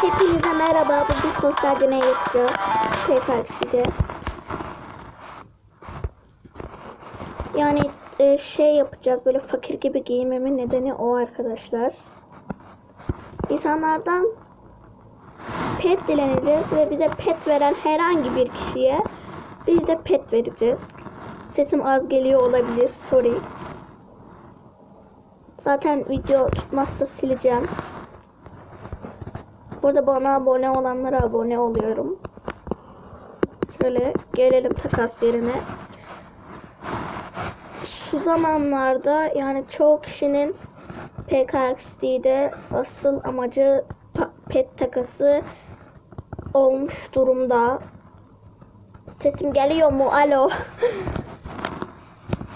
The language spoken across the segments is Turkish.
Hepinize merhaba. Bugün sosyal deney yapacağız. TKX'de. Yani e, şey yapacağız. Böyle fakir gibi giyinmemin nedeni o arkadaşlar. İnsanlardan pet dileneceğiz ve bize pet veren herhangi bir kişiye biz de pet vereceğiz. Sesim az geliyor olabilir. Sorry. Zaten video tutmazsa sileceğim. Burada bana abone olanlara abone oluyorum. Şöyle gelelim takas yerine. Şu zamanlarda yani çoğu kişinin PKXD'de asıl amacı pet takası olmuş durumda. Sesim geliyor mu? Alo.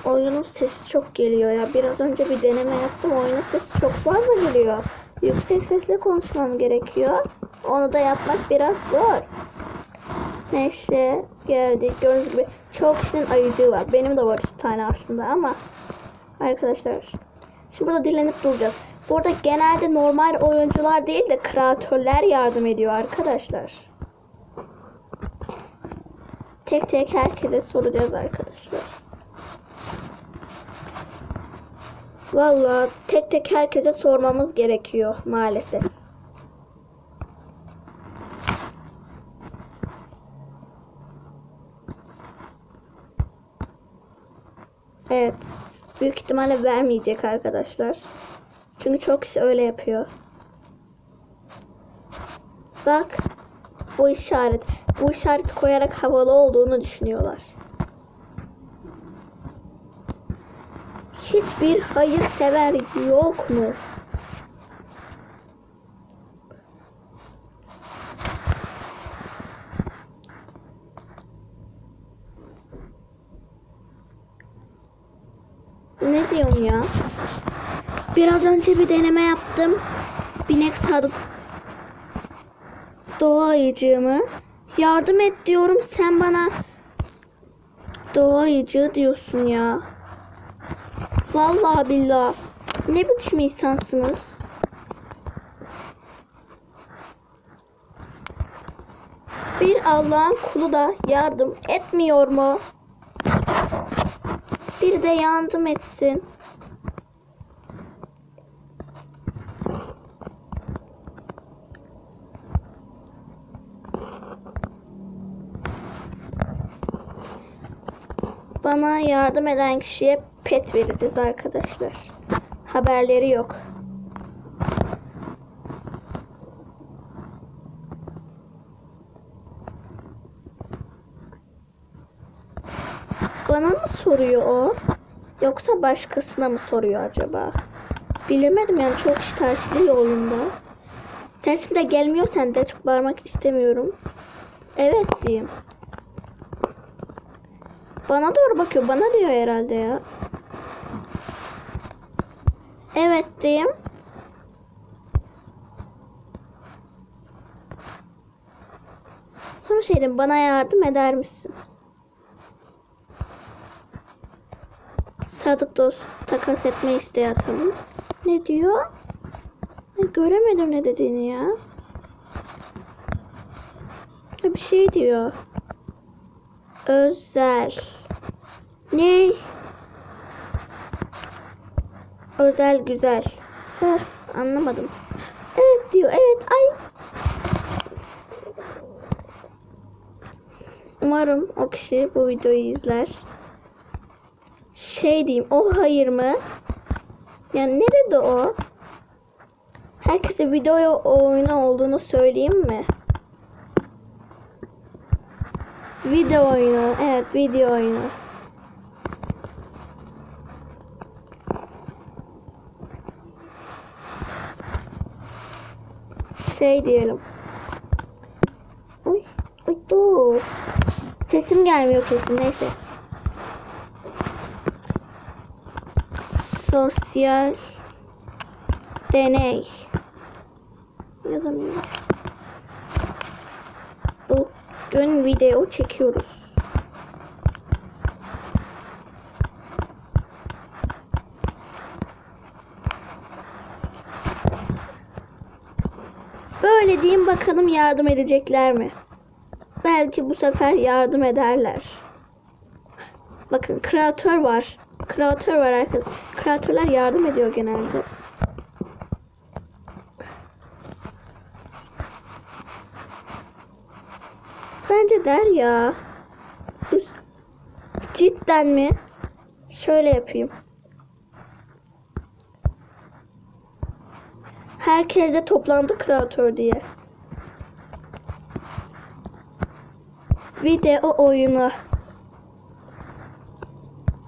Oyunun sesi çok geliyor ya. Biraz önce bir deneme yaptım. Oyunun sesi çok fazla geliyor. Yüksek sesle konuşmam gerekiyor. Onu da yapmak biraz zor. Neyse geldik. Gördüğünüz gibi çok kişinin ayıcığı var. Benim de var iki tane aslında ama arkadaşlar şimdi burada dilenip duracağız. Burada genelde normal oyuncular değil de kreatörler yardım ediyor arkadaşlar. Tek tek herkese soracağız arkadaşlar. Vallahi tek tek herkese sormamız gerekiyor maalesef. Evet. Büyük ihtimalle vermeyecek arkadaşlar. Çünkü çok kişi öyle yapıyor. Bak. Bu işaret. Bu işareti koyarak havalı olduğunu düşünüyorlar. Hiçbir hayırsever yok mu? Ne diyorum ya? Biraz önce bir deneme yaptım. Binek sadık doğa ayıcığımı. Yardım et diyorum sen bana doğa ayıcığı diyorsun ya. Vallahi billahi. Ne biçim insansınız? Bir Allah'ın kulu da yardım etmiyor mu? Bir de yardım etsin. Bana yardım eden kişiye pet vereceğiz arkadaşlar. Haberleri yok. Bana mı soruyor o? Yoksa başkasına mı soruyor acaba? Bilemedim yani çok tartışılıyor oyunda. Sesim de gelmiyor sen de çok bağırmak istemiyorum. Evet diyeyim. Bana doğru bakıyor. Bana diyor herhalde ya. Evet diyeyim. Sonra şey dedim. Bana yardım eder misin? Sadık dost takas etme isteği atalım. Ne diyor? Ben göremedim ne dediğini ya. Bir şey diyor. Özel. Ne? Özel güzel. Heh, anlamadım. Evet diyor. Evet. Ay. Umarım o kişi bu videoyu izler. Şey diyeyim. O hayır mı? Yani ne dedi o? Herkese video oyunu olduğunu söyleyeyim mi? Video oyunu. Evet video oyunu. Şey diyelim. Uy, uy dur. Sesim gelmiyor kesin neyse. Sosyal deney. Yazamıyorum. Bugün video çekiyoruz. Böyle diyeyim bakalım yardım edecekler mi? Belki bu sefer yardım ederler. Bakın kreatör var. Kreatör var arkadaşlar. Kreatörler yardım ediyor genelde. Bence der ya. Cidden mi? Şöyle yapayım. Herkes de toplandı kreatör diye. Video oyunu.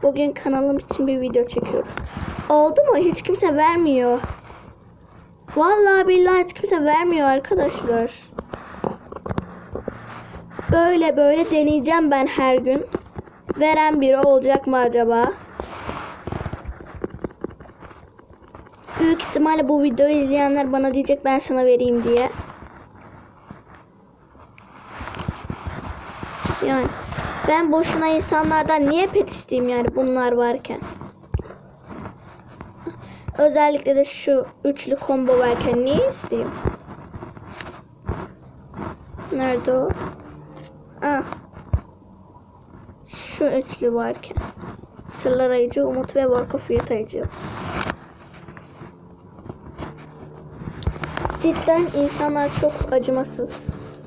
Bugün kanalım için bir video çekiyoruz. Oldu mu? Hiç kimse vermiyor. Vallahi billahi hiç kimse vermiyor arkadaşlar. Böyle böyle deneyeceğim ben her gün. Veren biri olacak mı acaba? Büyük ihtimalle bu videoyu izleyenler bana diyecek ben sana vereyim diye. Yani ben boşuna insanlardan niye pet isteyeyim yani bunlar varken. Özellikle de şu üçlü combo varken niye isteyeyim? Nerede o? Ah. Şu üçlü varken. Sırlar ayıcı, umut ve Warcraft yırtayıcı. Cidden insanlar çok acımasız.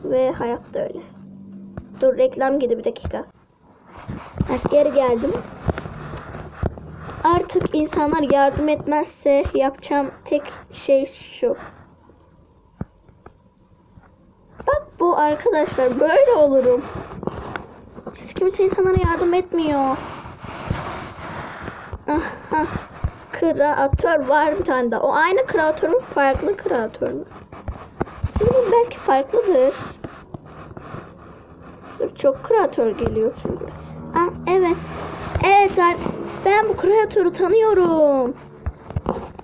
Ve hayat da öyle. Dur reklam girdi bir dakika. Ha, geri geldim. Artık insanlar yardım etmezse yapacağım tek şey şu. Bak bu arkadaşlar böyle olurum. Hiç kimse insanlara yardım etmiyor. Aha. Kreatör var bir tane daha. O aynı kreatör mü? Farklı kreatör mü? Bilmiyorum, belki farklıdır. Dur, çok kreatör geliyor çünkü. Aa, evet. Evet ar- ben bu kreatörü tanıyorum.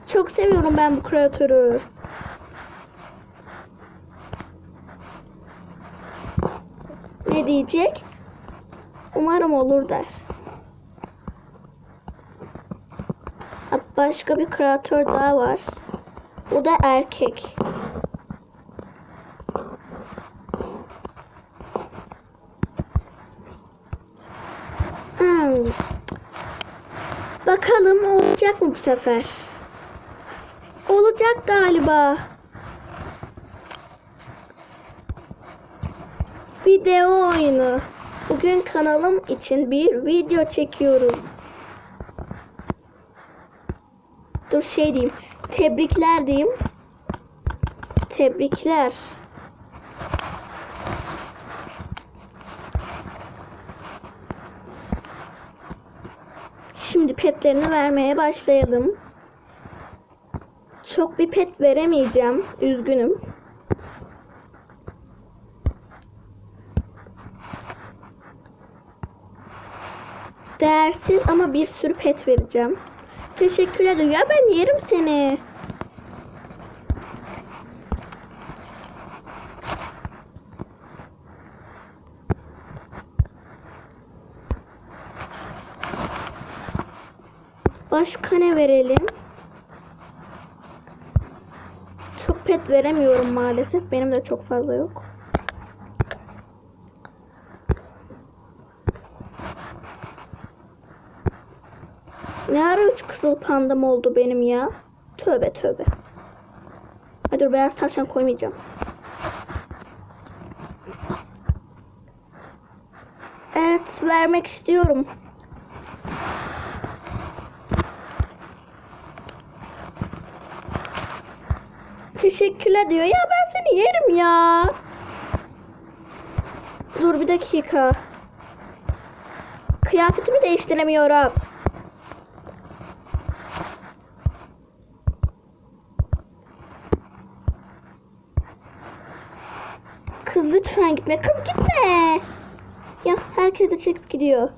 Çok seviyorum ben bu kreatörü. Ne diyecek? Umarım olur der. Başka bir kreatör daha var. O da erkek. Hmm. Bakalım olacak mı bu sefer? Olacak galiba. Video oyunu. Bugün kanalım için bir video çekiyorum. Dur şey diyeyim. Tebrikler diyeyim. Tebrikler. Şimdi petlerini vermeye başlayalım. Çok bir pet veremeyeceğim. Üzgünüm. Değersiz ama bir sürü pet vereceğim. Teşekkür ederim. Ya ben yerim seni. Başka ne verelim? Çok pet veremiyorum maalesef. Benim de çok fazla yok. Ne ara üç kızıl pandam oldu benim ya? Tövbe tövbe. Ay dur beyaz tavşan koymayacağım. Evet vermek istiyorum. Teşekkürler diyor. Ya ben seni yerim ya. Dur bir dakika. Kıyafetimi değiştiremiyorum. Kız lütfen gitme. Kız gitme. Ya herkes de çekip gidiyor.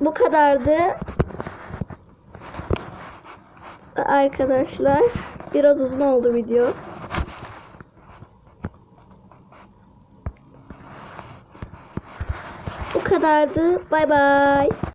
Bu kadardı. Arkadaşlar biraz uzun oldu video. Bu kadardı. Bay bay.